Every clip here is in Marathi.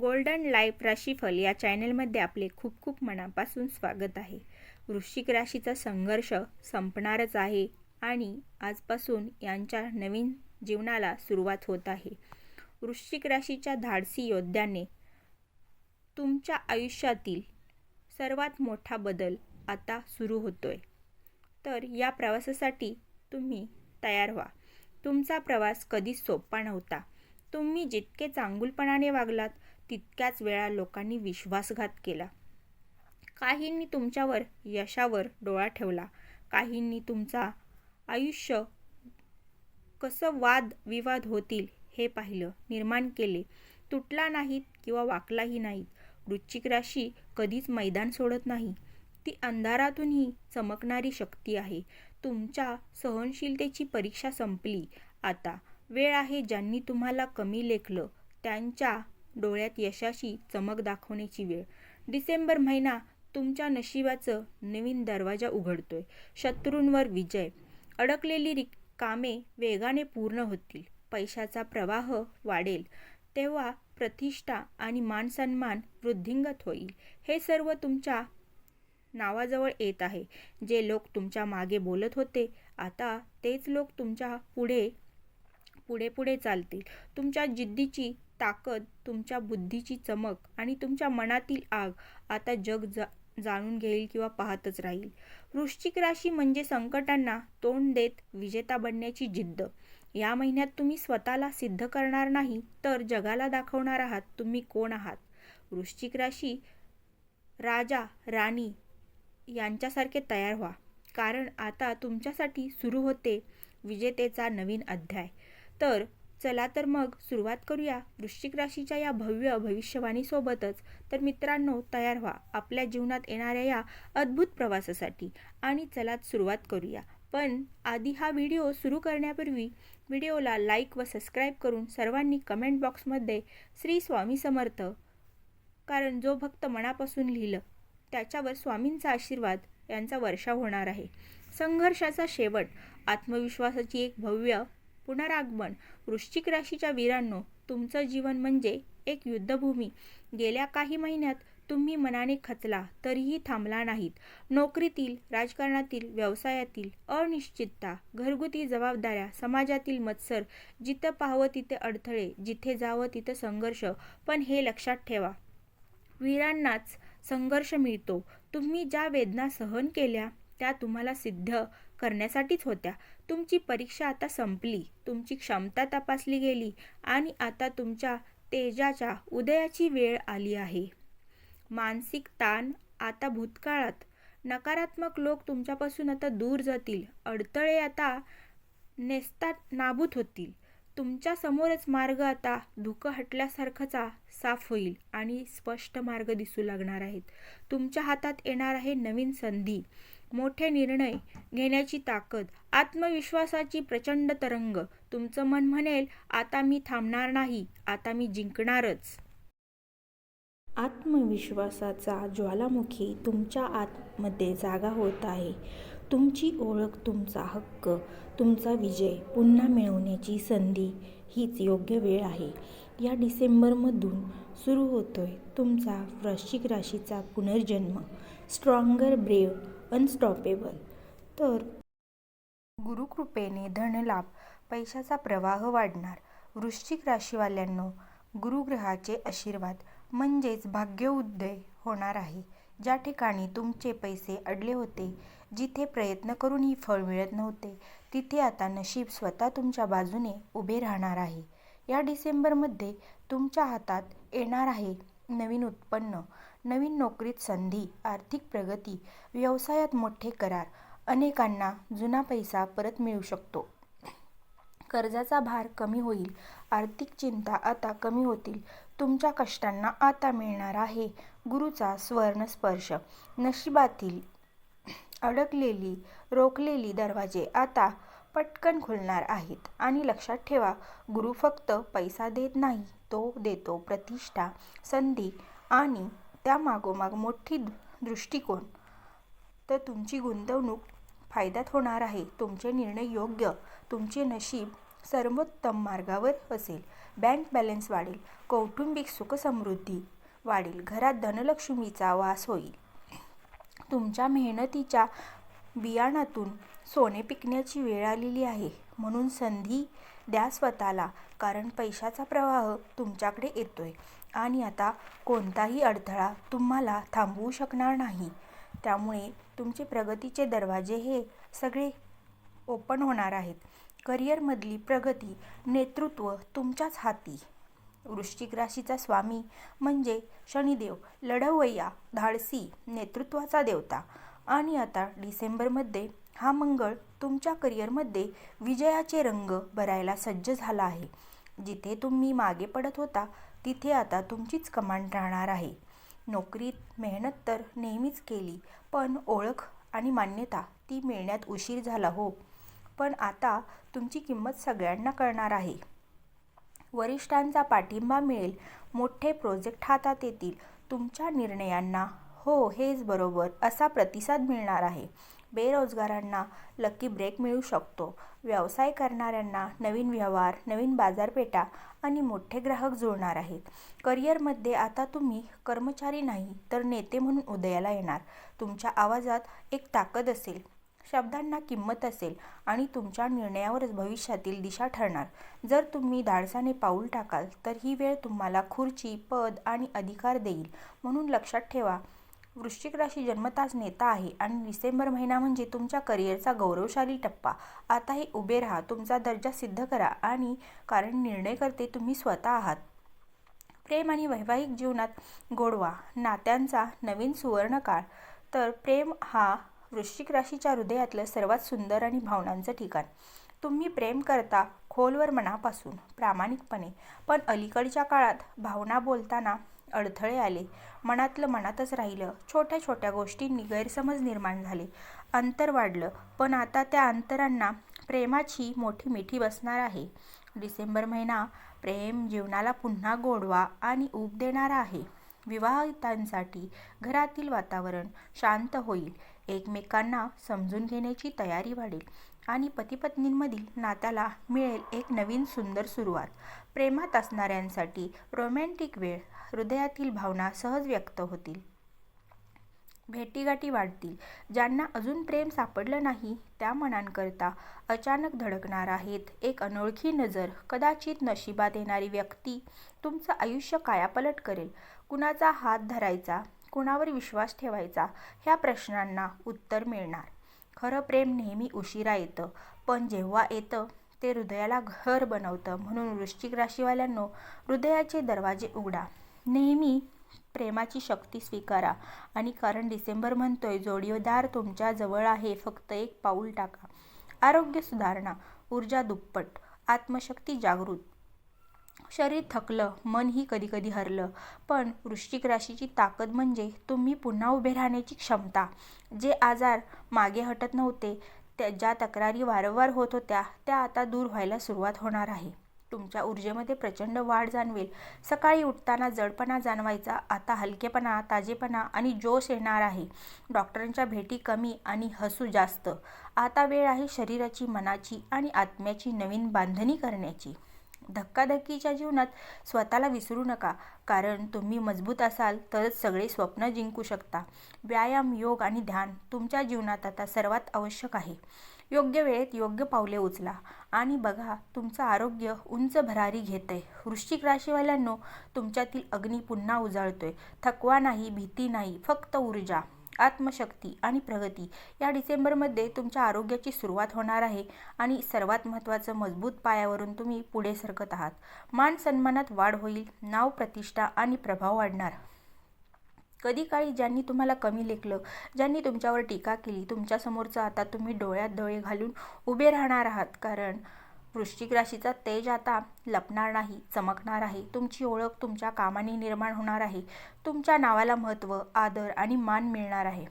गोल्डन लाईफ राशीफल या चॅनलमध्ये आपले खूप खूप मनापासून स्वागत आहे. वृश्चिक राशीचा संघर्ष संपणारच आहे आणि आजपासून यांच्या नवीन जीवनाला सुरुवात होत आहे. वृश्चिक राशीच्या धाडसी योद्ध्याने तुमच्या आयुष्यातील सर्वात मोठा बदल आता सुरू होतोय. तर या प्रवासासाठी तुम्ही तयार व्हा. तुमचा प्रवास कधीच सोपा नव्हता. तुम्ही जितके चांगुलपणाने वागलात तितक्याच वेळा लोकांनी विश्वासघात केला. काहींनी तुमच्यावर यशावर डोळा ठेवला. काहींनी तुमचा आयुष्य कसं वाद विवाद होतील हे पाहिलं निर्माण केले. तुटला नाहीत किंवा वाकलाही नाहीत. वृश्चिक राशी कधीच मैदान सोडत नाही. ती अंधारातूनही चमकणारी शक्ती आहे. तुमच्या सहनशीलतेची परीक्षा संपली. आता वेळ आहे ज्यांनी तुम्हाला कमी लेखलं त्यांच्या डोळ्यात यशाची चमक दाखवण्याची वेळ. डिसेंबर महिना तुमच्या नशिबाचं नवीन दरवाजा उघडतोय. शत्रूंवर विजय. अडकलेली रि कामे वेगाने पूर्ण होतील. पैशाचा प्रवाह वाढेल. तेव्हा प्रतिष्ठा आणि मानसन्मान वृद्धिंगत होईल. हे सर्व तुमच्या नावाजवळ येत आहे. जे लोक तुमच्या मागे बोलत होते आता तेच लोक तुमच्यापुढे पुढे पुढे चालतील. तुमच्या जिद्दीची ताकद तुमच्या बुद्धीची चमक आणि तुमच्या मनातील आग आता जग जा जाणून घेईल किंवा पाहतच राहील. वृश्चिक राशी म्हणजे संकटांना तोंड देत विजेता बनण्याची जिद्द. या महिन्यात तुम्ही स्वतःला सिद्ध करणार नाही तर जगाला दाखवणार आहात तुम्ही कोण आहात? वृश्चिक राशी राजा राणी यांच्यासारखे तयार व्हा. कारण आता तुमच्यासाठी सुरू होते विजेतेचा नवीन अध्याय. तर चला तर मग सुरुवात करूया वृश्चिक राशीच्या या भव्य भविष्यवाणीसोबतच तर मित्रांनो तयार व्हा. आपल्या जीवनात येणाऱ्या या अद्भुत प्रवासासाठी. आणि चला सुरुवात करूया. पण आधी हा व्हिडिओ सुरू करण्यापूर्वी व्हिडिओला लाईक व सबस्क्राईब करून सर्वांनी कमेंट बॉक्समध्ये श्री स्वामी समर्थ. कारण जो भक्त मनापासून लिहिलं त्याच्यावर स्वामींचा आशीर्वाद यांचा वर्षा होणार आहे. संघर्षाचा शेवट आत्मविश्वासाची एक भव्य पुनरागमन. वृश्चिक राशीच्या वीरांनो तुमचं जीवन म्हणजे एक युद्धभूमी. गेल्या काही महिन्यात तुम्ही मनाने खचला तरीही थांबला नाहीत. नोकरीतील राजकारणातील व्यवसायातील अनिश्चितता घरगुती जबाबदाऱ्या समाजातील मत्सर जिथं पाहावं तिथे अडथळे जिथे जावं तिथं संघर्ष पण हे लक्षात ठेवा. वीरांनाच संघर्ष मिळतो. तुम्ही ज्या वेदना सहन केल्या त्या तुम्हाला सिद्ध करण्यासाठीच होत्या. तुमची परीक्षा आता संपली. तुमची क्षमता तपासली गेली आणि आता तुमच्या तेजाच्या उदयाची वेळ आली आहे. मानसिक ताण आता भूतकाळात. नकारात्मक लोक तुमच्यापासून आता दूर जातील. अडथळे आता नेसतात नाबूत होतील. तुमच्या समोरच मार्ग आता धुकं हटल्यासारखाचा साफ होईल आणि स्पष्ट मार्ग दिसू लागणार आहेत. तुमच्या हातात येणार आहे नवीन संधी. मोठे निर्णय घेण्याची ताकद आत्मविश्वासाची प्रचंड तरंग. तुमचं मन म्हणेल आता मी थांबणार नाही आता मी जिंकणारच. आत्मविश्वासाचा ज्वालामुखी तुमच्या आतमध्ये जागा होत आहे. तुमची ओळख तुमचा हक्क तुमचा विजय पुन्हा मिळवण्याची संधी हीच योग्य वेळ आहे. या डिसेंबरमधून सुरू होतोय तुमचा वृश्चिक राशीचा पुनर्जन्म. स्ट्रॉंगर ब्रेव अनस्टॉपेबल तर गुरुकृपेने धनलाभ पैशाचा प्रवाह वाढणार. वृश्चिक राशीवाल्यांनो गुरुग्रहाचे आशीर्वाद म्हणजेच भाग्योदय होणार आहे. ज्या ठिकाणी तुमचे पैसे अडले होते जिथे प्रयत्न करूनही फळ मिळत नव्हते तिथे आता नशीब स्वतः तुमच्या बाजूने उभे राहणार आहे. या डिसेंबरमध्ये तुमच्या हातात येणार आहे नवीन उत्पन्न नवीन नोकरीत संधी आर्थिक प्रगती व्यवसायात मोठे करार अनेकांना जुना पैसा परत मिळू शकतो. कर्जाचा भार कमी होईल आर्थिक चिंता आता कमी होतील तुमच्या कष्टांना आता मिळणार आहे गुरुचा स्वर्ण स्पर्श. नशिबातील अडकलेली रोखलेली दरवाजे आता पटकन खुलणार आहेत. आणि लक्षात ठेवा गुरु फक्त पैसा देत नाही तो देतो प्रतिष्ठा संधी आणि त्या मागोमाग मोठी दृष्टिकोन. तर तुमची गुंतवणूक फायद्यात होणार आहे. तुमचे निर्णय योग्य तुमचे नशीब सर्वोत्तम मार्गावर असेल. बँक बॅलन्स वाढेल कौटुंबिक सुखसमृद्धी वाढेल घरात धनलक्ष्मीचा वास होईल. तुमच्या मेहनतीच्या बियाणातून सोने पिकण्याची वेळ आलेली आहे. म्हणून संधी द्या स्वतःला कारण पैशाचा प्रवाह तुमच्याकडे येतोय आणि आता कोणताही अडथळा तुम्हाला थांबवू शकणार नाही. त्यामुळे तुमचे प्रगतीचे दरवाजे हे सगळे ओपन होणार आहेत. करिअरमधली प्रगती नेतृत्व तुमच्याच हाती. वृश्चिक राशीचा स्वामी म्हणजे शनिदेव लढवय्या धाडसी नेतृत्वाचा देवता. आणि आता डिसेंबरमध्ये हा मंगळ तुमच्या करिअरमध्ये विजयाचे रंग भरायला सज्ज झाला आहे. जिथे तुम्ही मागे पडत होता तिथे आता तुमचीच कमांड राहणार आहे. नोकरीत मेहनत तर नेहमीच केली पण ओळख आणि मान्यता ती मिळण्यात उशीर झाला हो. पण आता तुमची किंमत सगळ्यांना कळणार आहे. वरिष्ठांचा पाठिंबा मिळेल मोठे प्रोजेक्ट हातात येतील तुमच्या निर्णयांना हो हेच बरोबर. असा प्रतिसाद मिळणार आहे. बेरोजगारांना लकी ब्रेक मिळू शकतो. व्यवसाय करणाऱ्यांना नवीन व्यवहार नवीन बाजारपेठा आणि मोठे ग्राहक जुळणार आहेत. करिअरमध्ये आता तुम्ही कर्मचारी नाही तर नेते म्हणून उदयाला येणार. तुमच्या आवाजात एक ताकद असेल शब्दांना किंमत असेल आणि तुमच्या निर्णयावरच भविष्यातील दिशा ठरणार. जर तुम्ही धाडसाने पाऊल टाकाल तर ही वेळ तुम्हाला खुर्ची पद आणि अधिकार देईल. म्हणून लक्षात ठेवा वृश्चिक राशी जन्मताच नेता आहे आणि डिसेंबर महिना म्हणजे तुमच्या करिअरचा गौरवशाली टप्पा. आताही उभे राहा तुमचा दर्जा सिद्ध करा आणि कारण निर्णय करते तुम्ही स्वतः आहात. प्रेम आणि वैवाहिक जीवनात गोडवा नात्यांचा नवीन सुवर्णकाळ. तर प्रेम हा वृश्चिक राशीच्या हृदयातलं सर्वात सुंदर आणि भावनांचं ठिकाण. तुम्ही प्रेम करता खोलवर मनापासून प्रामाणिकपणे. पण अलीकडच्या काळात भावना बोलताना अडथळे आले. मनातलं मनातच राहिलं. छोट्या छोट्या गोष्टींनी गैरसमज निर्माण झाले. अंतर वाढलं. पण आता त्या अंतरांना प्रेमाची मोठी मिठी बसणार आहे. डिसेंबर महिना. प्रेम जीवनाला पुन्हा गोडवा आणि ऊब देणारा आहे. विवाहितांसाठी घरातील वातावरण शांत होईल. एकमेकांना समजून घेण्याची तयारी वाढेल आणि पतीपत्नींमधील नात्याला मिळेल एक नवीन सुंदर सुरुवात. प्रेमात असणाऱ्यांसाठी रोमॅन्टिक वेळ हृदयातील भावना सहज व्यक्त होतील. भेटीगाठी वाढतील. ज्यांना अजून प्रेम सापडलं नाही त्या मनांकरता अचानक धडकणार आहेत. एक अनोळखी नजर कदाचित नशिबात येणारी व्यक्ती तुमचं आयुष्य कायापलट करेल. कुणाचा हात धरायचा कुणावर विश्वास ठेवायचा ह्या प्रश्नांना उत्तर मिळणार. खरं प्रेम नेहमी उशिरा येतं. पण जेव्हा येतं ते हृदयाला घर बनवतं. म्हणून वृश्चिक राशीवाल्यांनो हृदयाचे दरवाजे उघडा. नेहमी प्रेमाची शक्ती स्वीकारा. आणि कारण डिसेंबर म्हणतोय जोडीदार तुमच्या जवळ आहे फक्त एक पाऊल टाका. आरोग्य सुधारणा ऊर्जा दुप्पट आत्मशक्ती जागृत. शरीर थकलं मनही कधीकधी हरलं. पण वृश्चिक राशीची ताकद म्हणजे तुम्ही पुन्हा उभे राहण्याची क्षमता. जे आजार मागे हटत नव्हते त्या ज्या तक्रारी वारंवार होत होत्या त्या आता दूर व्हायला सुरुवात होणार आहे. तुमच्या ऊर्जेमध्ये प्रचंड वाढ जाणवेल. सकाळी उठताना जडपणा जाणवायचा. आता हलकेपणा ताजेपणा आणि जोश येणार आहे. डॉक्टरांच्या भेटी कमी आणि हसू जास्त. आता वेळ आहे शरीराची मनाची आणि आत्म्याची नवीन बांधणी करण्याची. धक्काधक्कीच्या जीवनात स्वतःला विसरू नका. कारण तुम्ही मजबूत असाल तरच सगळे स्वप्न जिंकू शकता. व्यायाम योग आणि ध्यान तुमच्या जीवनात आता सर्वात आवश्यक आहे. योग्य वेळेत योग्य पावले उचला. आणि बघा तुमचं आरोग्य उंच भरारी घेतंय. वृश्चिक राशीवाल्यांनो तुमच्यातील अग्नी पुन्हा उजाळतोय. थकवा नाही भीती नाही फक्त ऊर्जा आत्मशक्ती आणि प्रगती. या डिसेंबरमध्ये तुमच्या आरोग्याची सुरुवात होणार आहे आणि सर्वात महत्त्वाचं मजबूत पायावरून तुम्ही पुढे सरकत आहात. मान सन्मानात वाढ होईल नाव प्रतिष्ठा आणि प्रभाव वाढणार. कधी काळी ज्यांनी तुम्हाला कमी लेखलं ज्यांनी तुमच्यावर टीका केली तुमच्यासमोरचं आता तुम्ही डोळ्यात डोळे घालून उभे राहणार आहात. कारण वृश्चिक राशीचा तेज आता लपणार नाही चमकणार आहे. तुमची ओळख तुमच्या कामाने निर्माण होणार आहे. तुमच्या नावाला महत्त्व आदर आणि मान मिळणार आहे.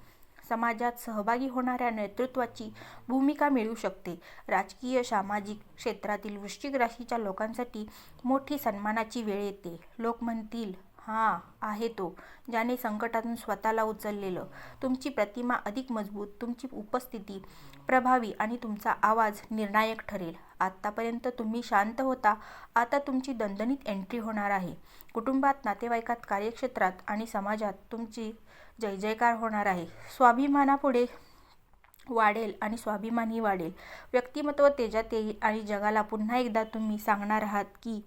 समाजात सहभागी होणाऱ्या नेतृत्वाची भूमिका मिळू शकते. राजकीय सामाजिक क्षेत्रातील वृश्चिक राशीच्या लोकांसाठी मोठी सन्मानाची वेळ येते. लोक म्हणतील हां आहे तो ज्याने संकटातून स्वतःला उचललेलं. तुमची प्रतिमा अधिक मजबूत तुमची उपस्थिती प्रभावी आणि तुमचा आवाज निर्णायक ठरेल. आत्तापर्यंत तुम्ही शांत होता आता तुमची दणदणीत एंट्री होणार आहे. कुटुंबात नातेवाईकात कार्यक्षेत्रात आणि समाजात तुमची जय जयकार होणार आहे. स्वाभिमानापुढे वाढेल आणि स्वाभिमानही वाढेल. व्यक्तिमत्व तेजात येईल आणि जगाला पुन्हा एकदा तुम्ही सांगणार आहात की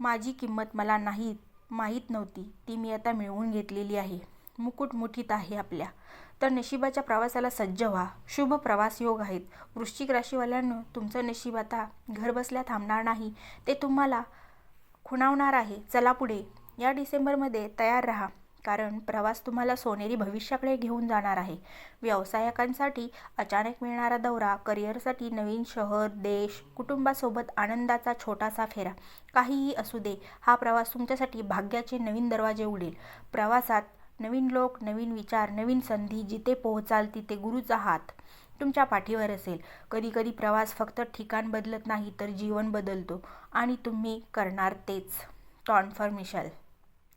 माझी किंमत मला नाही माहीत नव्हती. ती मी आता मिळवून घेतलेली आहे. मुकुट मुठीत आहे आपल्या. तर नशिबाच्या प्रवासाला सज्ज व्हा. शुभ प्रवास योग आहेत. वृश्चिक राशीवाल्यांनो तुमचं नशीब आता घरबसल्या थांबणार नाही. ते तुम्हाला खुणावणार आहे. चला पुढे. या डिसेंबरमध्ये तयार राहा. कारण प्रवास तुम्हाला सोनेरी भविष्याकडे घेऊन जाणार आहे. व्यावसायिकांसाठी अचानक मिळणारा दौरा करिअरसाठी नवीन शहर देश कुटुंबासोबत आनंदाचा छोटासा फेरा काहीही असू दे हा प्रवास तुमच्यासाठी भाग्याचे नवीन दरवाजे उघडेल. प्रवासात नवीन लोक नवीन विचार नवीन संधी जिथे पोहोचाल तिथे गुरुचा हात तुमच्या पाठीवर असेल. कधीकधी प्रवास फक्त ठिकाण बदलत नाही तर जीवन बदलतो आणि तुम्ही करणार तेच. ट्रान्सफॉर्मेशन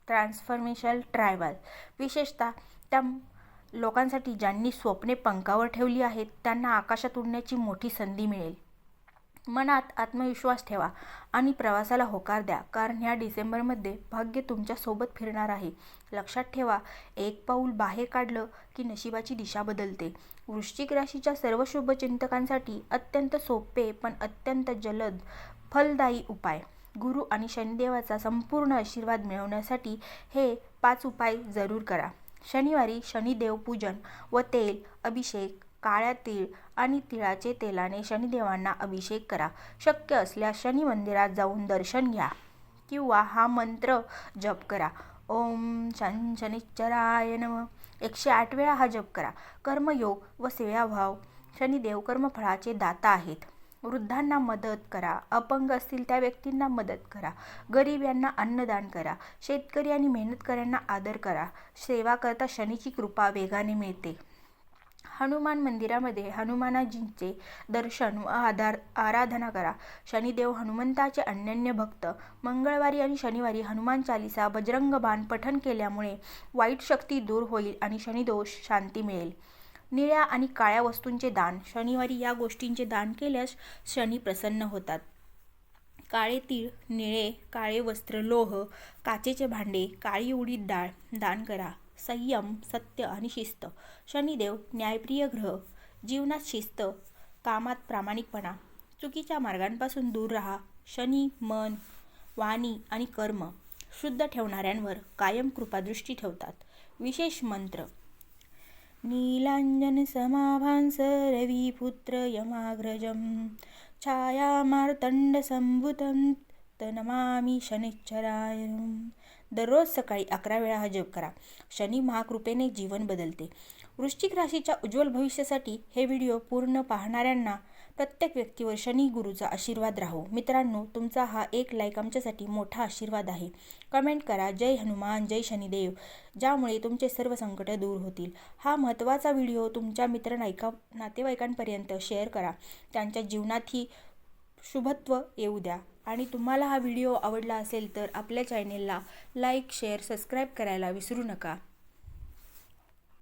ट्रान्सफॉर्मेशन ट्रॅव्हल विशेषतः त्या लोकांसाठी ज्यांनी स्वप्ने पंखावर ठेवली आहेत त्यांना आकाशात उडण्याची मोठी संधी मिळेल. मनात आत्मविश्वास ठेवा आणि प्रवासाला होकार द्या कारण ह्या डिसेंबरमध्ये भाग्य तुमच्यासोबत फिरणार आहे. लक्षात ठेवा एक पाऊल बाहेर काढलं की नशिबाची दिशा बदलते. वृश्चिक राशीच्या सर्व शुभचिंतकांसाठी अत्यंत सोपे पण अत्यंत जलद फलदायी उपाय. गुरु आणि शनिदेवाचा संपूर्ण आशीर्वाद मिळवण्यासाठी हे पाच उपाय जरूर करा. शनिवारी शनिदेव पूजन व तेल अभिषेक काळ्या तीळ आणि तिळाचे तेलाने शनिदेवांना अभिषेक करा. शक्य असल्यास शनी मंदिरात जाऊन दर्शन घ्या किंवा हा मंत्र जप करा. ओम शन शनिश्चराय नम. एकशे आठ वेळा हा जप करा. कर्मयोग व सेवाभाव शनिदेव कर्मफळाचे दाता आहेत. वृद्धांना मदत करा. अपंग असतील त्या व्यक्तींना मदत करा. गरीब यांना अन्नदान करा. शेतकरी आणि मेहनतकऱ्यांना आदर करा. सेवा करता शनीची कृपा वेगाने मिळते. हनुमान मंदिरामध्ये हनुमानाजींचे दर्शन व आधार आराधना करा. शनिदेव हनुमंताचे अनन्य भक्त. मंगळवारी आणि शनिवारी हनुमान चालिसा बजरंग बाण पठण केल्यामुळे वाईट शक्ती दूर होईल आणि शनिदोष शांती मिळेल. निळ्या आणि काळ्या वस्तूंचे दान. शनिवारी या गोष्टींचे दान केल्यास शनी प्रसन्न होतात. काळे तीळ निळे काळे वस्त्र लोह काचेचे भांडे काळी उडीद डाळ दान करा. संयम सत्य आणि शिस्त. शनिदेव न्यायप्रिय ग्रह. जीवनात शिस्त कामात प्रामाणिकपणा. चुकीच्या मार्गांपासून दूर राहा. शनी मन वाणी आणि कर्म शुद्ध ठेवणाऱ्यांवर कायम कृपादृष्टी ठेवतात. विशेष मंत्र. नीलांजन समाभांस रविपुत्र यमाग्रजं छायामार्तंडसंभुतं तनमामि शनिश्चरायं दररोज सकाळी अकरा वेळा हा जप करा. शनी महाकृपेने जीवन बदलते. वृश्चिक राशीच्या उज्ज्वल भविष्यासाठी हे व्हिडिओ पूर्ण पाहणाऱ्यांना प्रत्येक व्यक्तीवर शनी गुरुचा आशीर्वाद राहो. मित्रांनो तुमचा हा एक लाईक आमच्यासाठी मोठा आशीर्वाद आहे. कमेंट करा जय हनुमान जय शनिदेव ज्यामुळे तुमचे सर्व संकट दूर होतील. हा महत्त्वाचा व्हिडिओ तुमच्या मित्र नायका नातेवाईकांपर्यंत शेअर करा. त्यांच्या जीवनातही शुभत्व येऊ द्या. आणि तुम्हाला हा व्हिडिओ आवडला असेल तर आपल्या चॅनेलला लाईक शेअर सबस्क्राईब करायला विसरू नका.